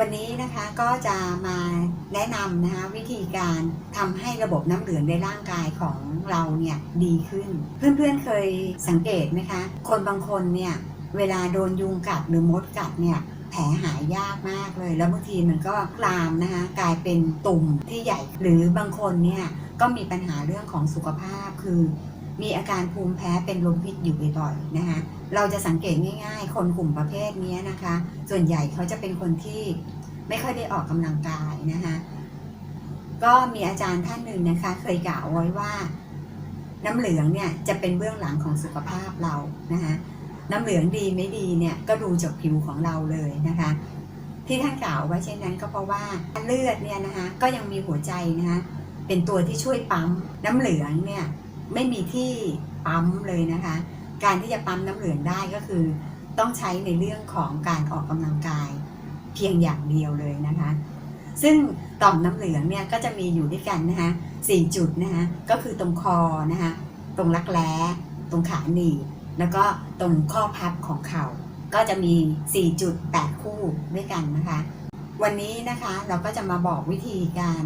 วันนี้นะคะก็จะมาแนะนำนะคะวิธีการทำให้ระบบน้ำเหลืองในร่างกายของเราเนี่ยดีขึ้น เพื่อนๆเคยสังเกตไหมคะ คนบางคนเนี่ยเวลาโดนยุงกัดหรือมดกัดเนี่ยแผลหายยากมากเลย แล้วบางทีมันก็ลามนะคะกลายเป็นตุ่มที่ใหญ่ หรือบางคนเนี่ยก็มีปัญหาเรื่องของสุขภาพคือ มีอาการภูมิแพ้เป็นลมพิษอยู่บ่อยๆนะคะเราจะสังเกตง่าย ๆ คนกลุ่มประเภทนี้นะคะ ส่วนใหญ่เขาจะเป็นคนที่ไม่ค่อยได้ออกกำลังกายนะคะก็มีอาจารย์ท่านหนึ่งนะคะ เคยกล่าวไว้ว่า น้ำเหลืองเนี่ยจะเป็นเบื้องหลังของสุขภาพเรานะคะน้ำเหลืองดีไม่ดีเนี่ยก็ดูจากผิวของเราเลยนะคะ ที่ท่านกล่าวไว้เช่นนั้นก็เพราะว่าเลือดเนี่ยนะคะก็ยังมีหัวใจนะคะเป็นตัวที่ช่วยปั๊มน้ำเหลืองเนี่ย ไม่มีที่ปั๊มเลยนะคะ การที่จะปั๊มน้ำเหลืองได้ก็คือ ต้องใช้ในเรื่องของการออกกำลังกาย เพียงอย่างเดียวเลยนะคะ ซึ่งต่อมน้ำเหลืองเนี่ยก็จะมีอยู่ด้วยกันนะคะสี่จุดนะคะก็คือตรงคอนะคะตรงรักแร้ตรงขาหนีบแล้วก็ตรงข้อพับของเข่าก็จะมี 4.8 คู่ด้วยกันนะคะ วันนี้นะคะเราก็จะมาบอกวิธีการ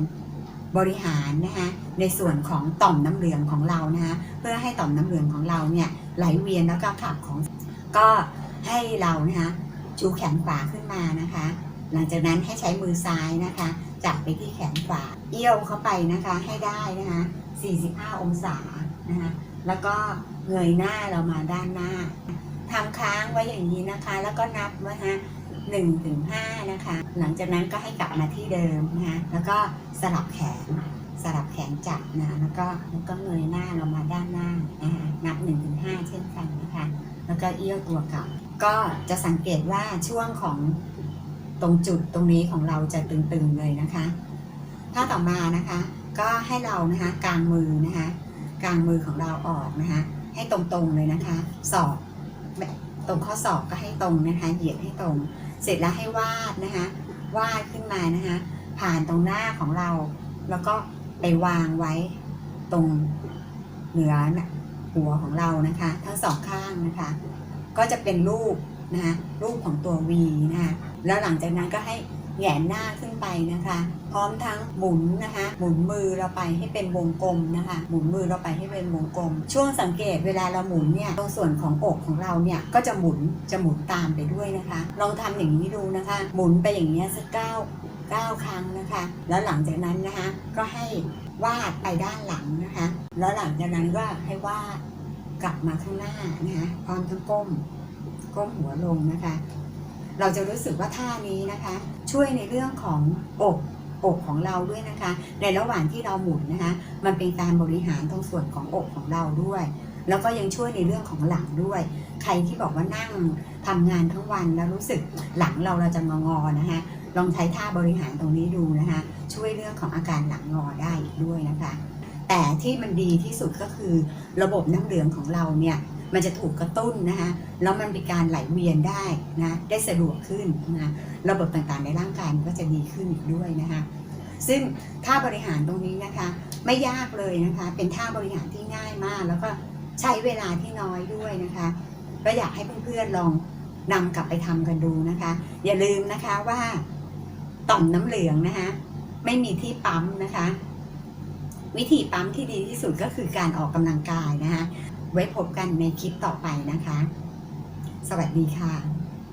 บริหารนะคะในส่วนของต่อมน้ำเหลืองของเรานะคะเพื่อให้ต่อมน้ำเหลืองของเราเนี่ยไหลเวียนแล้วก็ขับของก็ให้เรานะคะชูแขนขวาขึ้นมานะคะ หลังจากนั้นให้ใช้มือซ้ายนะคะจับไปที่แขนขวาเอี้ยวเข้าไปนะคะให้ได้นะคะ 45 องศานะคะแล้วก็เงยหน้าเรามาด้านหน้าทำค้างไว้อย่างนี้นะคะ แล้วก็นับนะคะหนึ่งถึงห้านะคะ หลังจากนั้นก็ให้กลับมาที่เดิมนะคะแล้วก็ สลับแขน สลับแขนจับนะแล้วก็แล้วก็เงยหน้าเรามาด้านหน้านะคะนับ1นถึงหเช่นกันนะคะแล้วก็เอี้ยวตัวกลับ ก็จะสังเกตว่าช่วงของตรงจุดตรงนี้ของเราจะตึงๆเลยนะคะถ้าต่อมานะคะก็ให้เรานะคะกางมือนะคะกางมือของเราออกนะคะให้ตรงๆเลยนะคะศอกตรงข้อศอกก็ให้ตรงนะคะเหยียดให้ตรง เสร็จแล้วให้วาดนะคะวาดขึ้นมานะคะ ผ่านตรงหน้าของเรา แล้วก็ไปวางไว้ตรงเหนือหัวของเรานะคะ ทั้งสองข้างนะคะ ก็จะเป็นรูปนะคะรูปของตัว V นะคะแล้วหลังจากนั้นก็ให้แหงนหน้าขึ้นไปนะคะ พร้อมทั้งหมุนนะคะ หมุนมือเราไปให้เป็นวงกลมนะคะ หมุนมือเราไปให้เป็นวงกลม ช่วงสังเกตเวลาเราหมุนเนี่ยตรงส่วนของอกของเราเนี่ยก็จะหมุนจะหมุนตามไปด้วยนะคะ ลองทำอย่างนี้ดูนะคะ หมุนไปอย่างนี้ยสักเก้า เก้าครั้งนะคะ แล้วหลังจากนั้นนะคะ ก็ให้วาดไปด้านหลังนะคะ แล้วหลังจากนั้นก็ให้วาดกลับมาข้างหน้านะคะพร้อมทั้งก้มก้มหัวลงนะคะ เราจะรู้สึกว่าท่านี้นะคะ ช่วยในเรื่องของอกอกของเราด้วยนะคะ ในระหว่างที่เราหมุนนะคะ มันเป็นการบริหารตรงส่วนของอกของเราด้วย แล้วก็ยังช่วยในเรื่องของหลังด้วย ใครที่บอกว่านั่งทำงานทั้งวันแล้วรู้สึกหลังเราเราจะงอๆนะคะลองใช้ท่าบริหารตรงนี้ดูนะคะ ช่วยเรื่องของอาการหลังงอได้อีกด้วยนะคะ แต่ที่มันดีที่สุดก็คือระบบน้ำเหลืองของเราเนี่ยมันจะถูกกระตุ้นนะคะแล้วมันเป็นการไหลเวียนได้นะได้สะดวกขึ้นนะระบบต่างๆในร่างกายมันก็จะดีขึ้นอีกด้วยนะคะ ซึ่งท่าบริหารตรงนี้นะคะ ไม่ยากเลยนะคะ เป็นท่าบริหารที่ง่ายมากแล้วก็ ใช้เวลาที่น้อยด้วยนะคะ ก็อยากให้เพื่อนๆลองนำกลับไปทำกันดูนะคะ อย่าลืมนะคะว่าต่อมน้ำเหลืองนะคะ ไม่มีที่ปั๊มนะคะ วิธีปั๊มที่ดีที่สุดก็คือการออกกำลังกายนะคะ ไว้พบกันในคลิปต่อไปนะคะ สวัสดีค่ะ